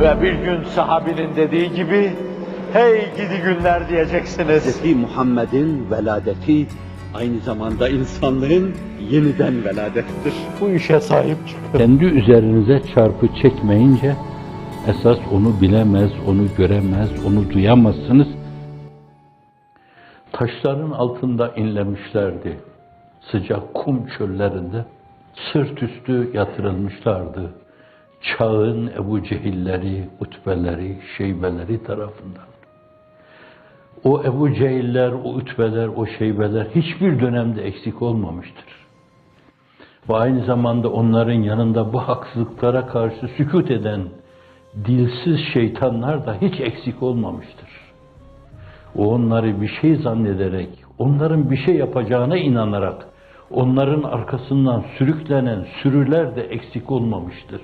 Ve bir gün sahabinin dediği gibi, hey gidi günler diyeceksiniz. Hz. Muhammed'in veladeti aynı zamanda insanlığın yeniden veladettir. Bu işe sahip çıkın. Kendi üzerinize çarpı çekmeyince esas onu bilemez, onu göremez, onu duyamazsınız. Taşların altında inlemişlerdi. Sıcak kum çöllerinde sırt üstü yatırılmışlardı. Çağın Ebu Cehilleri, Utbeleri, Şeybeleri tarafından. O Ebu Cehiller, o Ütbeler, o Şeybeler hiçbir dönemde eksik olmamıştır. Ve aynı zamanda onların yanında bu haksızlıklara karşı sükut eden dilsiz şeytanlar da hiç eksik olmamıştır. O onları bir şey zannederek, onların bir şey yapacağına inanarak, onların arkasından sürüklenen sürüler de eksik olmamıştır.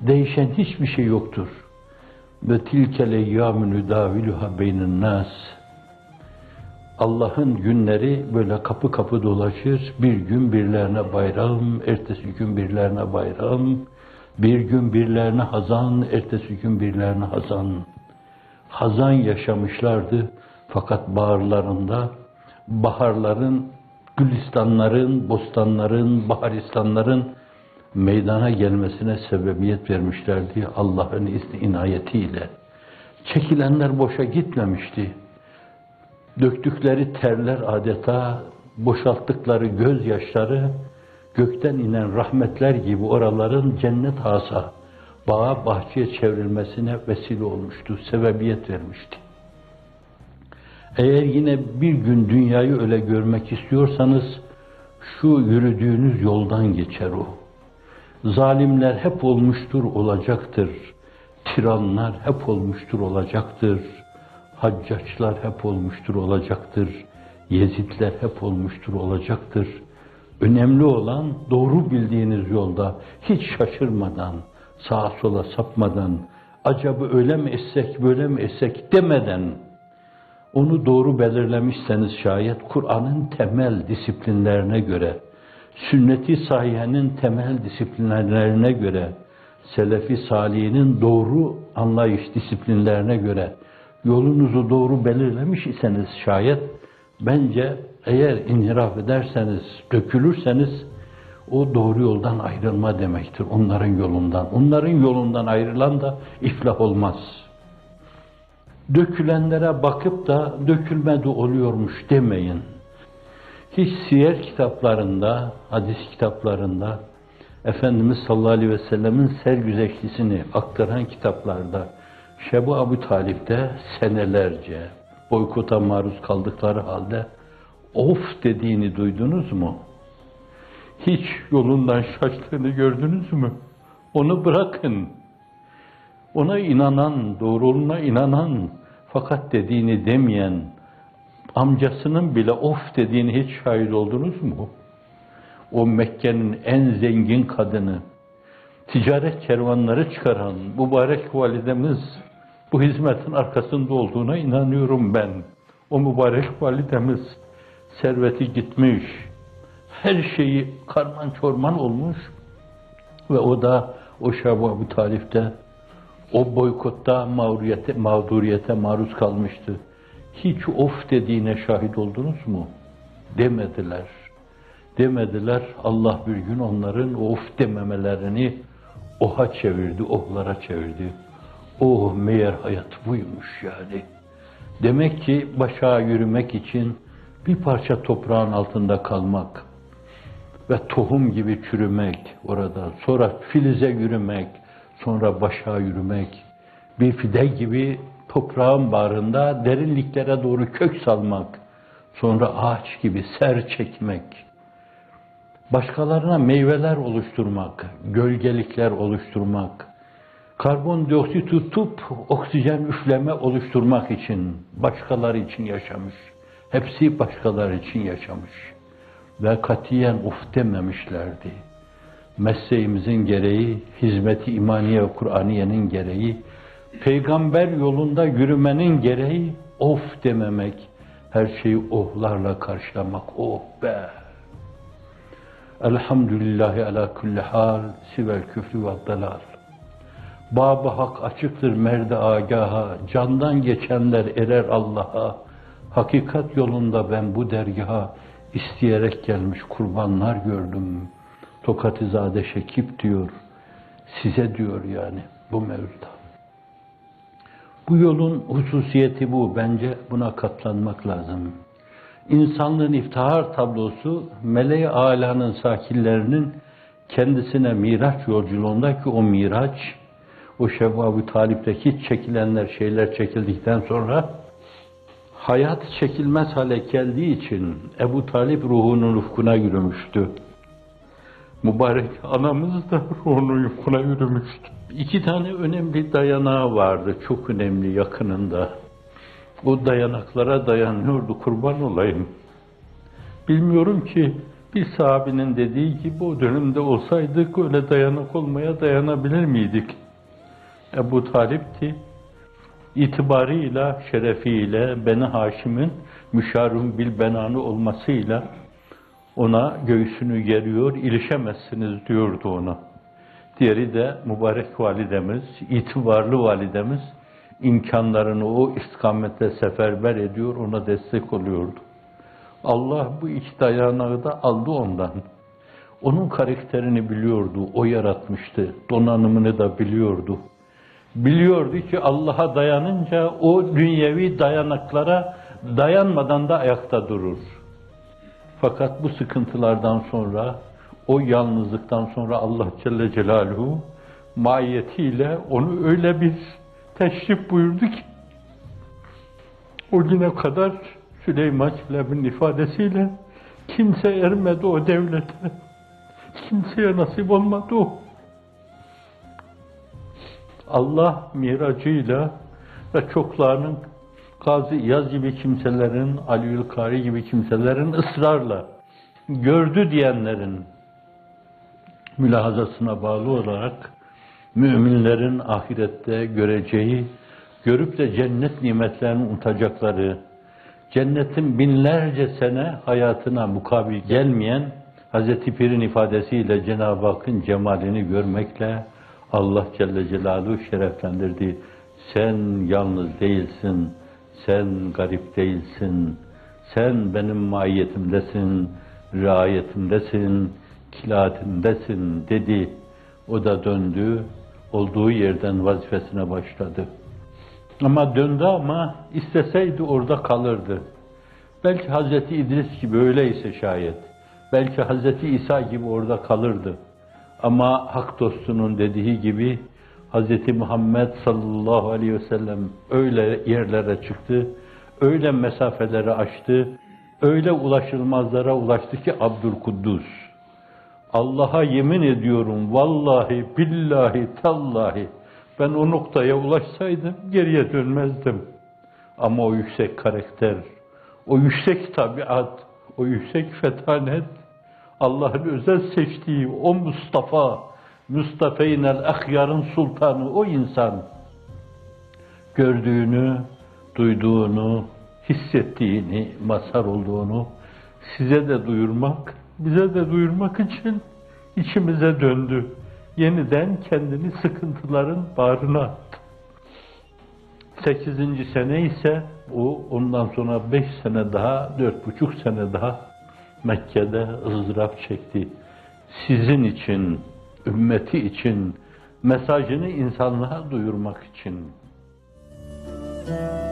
Değişen hiçbir şey yoktur. Ve tilkel eyyâmü nüdâviluha beynin nas. Allah'ın günleri böyle kapı kapı dolaşır. Bir gün birlerine bayram, ertesi gün birlerine bayram. Bir gün birlerine hazan, ertesi gün birlerine hazan. Hazan yaşamışlardı fakat bağırlarında baharların, gülistanların, bostanların, baharistanların meydana gelmesine sebebiyet vermişlerdi Allah'ın izni inayetiyle. Çekilenler boşa gitmemişti. Döktükleri terler adeta boşalttıkları gözyaşları gökten inen rahmetler gibi oraların cennet hasa, bağa bahçeye çevrilmesine vesile olmuştu, sebebiyet vermişti. Eğer yine bir gün dünyayı öyle görmek istiyorsanız, şu yürüdüğünüz yoldan geçer o. Zalimler hep olmuştur, olacaktır. Tiranlar hep olmuştur, olacaktır. Haccaçlar hep olmuştur, olacaktır. Yezidler hep olmuştur, olacaktır. Önemli olan doğru bildiğiniz yolda hiç şaşırmadan, sağa sola sapmadan, acaba öyle mi etsek, böyle mi etsek demeden, onu doğru belirlemişseniz şayet Kur'an'ın temel disiplinlerine göre, sünneti sahihenin temel disiplinlerine göre, selefi salihinin doğru anlayış disiplinlerine göre yolunuzu doğru belirlemiş iseniz şayet, bence eğer inhiraf ederseniz, dökülürseniz, o doğru yoldan ayrılma demektir, onların yolundan. Onların yolundan ayrılan da iflah olmaz. Dökülenlere bakıp da dökülmedi oluyormuş demeyin. Hiç siyer kitaplarında, hadis kitaplarında, Efendimiz sallallahu aleyhi ve sellemin sergüzeşlisini aktaran kitaplarda, Şebu Abu Talip'te senelerce boykota maruz kaldıkları halde of dediğini duydunuz mu? Hiç yolundan şaştığını gördünüz mü? Onu bırakın. Ona inanan, doğruluğuna inanan, fakat dediğini demeyen, amcasının bile of dediğini hiç şahit oldunuz mu? O Mekke'nin en zengin kadını, ticaret kervanları çıkaran mübarek validemiz bu hizmetin arkasında olduğuna inanıyorum ben. O mübarek validemiz serveti gitmiş, her şeyi karman çorman olmuş ve o da o Şabu Abu Talip'te o boykotta mağduriyete, mağduriyete maruz kalmıştı. Hiç of dediğine şahit oldunuz mu? Demediler. Demediler. Allah bir gün onların of dememelerini oha çevirdi, ohlara çevirdi. Oh meğer hayat buymuş yani. Demek ki başa yürümek için bir parça toprağın altında kalmak ve tohum gibi çürümek orada, sonra filize yürümek, sonra başa yürümek, bir fide gibi toprağın bağrında derinliklere doğru kök salmak, sonra ağaç gibi ser çekmek, başkalarına meyveler oluşturmak, gölgelikler oluşturmak, karbondioksit tutup oksijen üfleme oluşturmak için, başkaları için yaşamış. Hepsi başkaları için yaşamış. Ve katiyen uf dememişlerdi. Mesleğimizin gereği, hizmeti imaniye ve Kur'aniyenin gereği, peygamber yolunda yürümenin gereği of dememek, her şeyi ohlarla karşılamak, oh be! Elhamdülillahi ala kulli hal, sivel küfrü ve dalal. Babı hak açıktır merde agaha, candan geçenler erer Allah'a. Hakikat yolunda ben bu dergaha isteyerek gelmiş kurbanlar gördüm. Tokatizade Şekip diyor, size diyor yani bu mevzuda. Bu yolun hususiyeti bu. Bence buna katlanmak lazım. İnsanlığın iftihar tablosu meleği alanın sakinlerinin kendisine miraç yolculuğundaki o miraç, o şevvab-ı talipteki çekilenler şeyler çekildikten sonra hayat çekilmez hale geldiği için Ebu Talip ruhunun ufkuna yürümüştü. Mübarek anamız da ruhunun ufkuna yürümüştü. İki tane önemli dayanağı vardı, çok önemli yakınında. O dayanaklara dayanıyordu, kurban olayım. Bilmiyorum ki bir sahabinin dediği gibi o dönemde olsaydık öyle dayanak olmaya dayanabilir miydik? Ebu Talip'ti. İtibarıyla, şerefiyle, Beni Haşim'in müşarun bil benanı olmasıyla ona göğsünü geriyor, ilişemezsiniz diyordu ona. Diğeri de mübarek validemiz, itibarlı validemiz imkanlarını o istikamette seferber ediyor, ona destek oluyordu. Allah bu iki dayanağı da aldı ondan. Onun karakterini biliyordu, o yaratmıştı, donanımını da biliyordu. Biliyordu ki Allah'a dayanınca o dünyevi dayanaklara dayanmadan da ayakta durur. Fakat bu sıkıntılardan sonra, o yalnızlıktan sonra Allah Celle Celaluhu maiyetiyle onu öyle bir teşrif buyurdu ki, o güne kadar Süleyman Çelebi'nin ifadesiyle kimse ermedi o devlete. Kimseye nasip olmadı o. Allah miracıyla ve çoklarının Gazi İyaz gibi kimselerin, Aliül Kari gibi kimselerin ısrarla gördü diyenlerin mülahazasına bağlı olarak müminlerin ahirette göreceği, görüp de cennet nimetlerini unutacakları, cennetin binlerce sene hayatına mukabil gelmeyen Hazreti Pir'in ifadesiyle Cenab-ı Hakk'ın cemalini görmekle Allah Celle Celaluhu şereflendirdi. Sen yalnız değilsin, sen garip değilsin, sen benim maiyetimdesin, riayetimdesin, kilatimdesin dedi. O da döndü, olduğu yerden vazifesine başladı. Ama döndü ama isteseydi orada kalırdı. Belki Hazreti İdris gibi öyleyse şayet. Belki Hazreti İsa gibi orada kalırdı. Ama hak dostunun dediği gibi Hazreti Muhammed sallallahu aleyhi ve sellem öyle yerlere çıktı, öyle mesafeleri aştı, öyle ulaşılmazlara ulaştı ki Abdülkuddus. Allah'a yemin ediyorum vallahi billahi tallahi ben o noktaya ulaşsaydım geriye dönmezdim. Ama o yüksek karakter, o yüksek tabiat, o yüksek fetanet, Allah'ın özel seçtiği o Mustafa, Mustafeynel Ahyar'ın sultanı o insan gördüğünü, duyduğunu, hissettiğini, mazhar olduğunu size de duyurmak, bize de duyurmak için içimize döndü. Yeniden kendini sıkıntıların bağrına attı. Sekizinci sene ise o ondan sonra beş sene daha, dört buçuk sene daha Mekke'de ızdırap çekti. Sizin için, ümmeti için, mesajını insanlığa duyurmak için. Müzik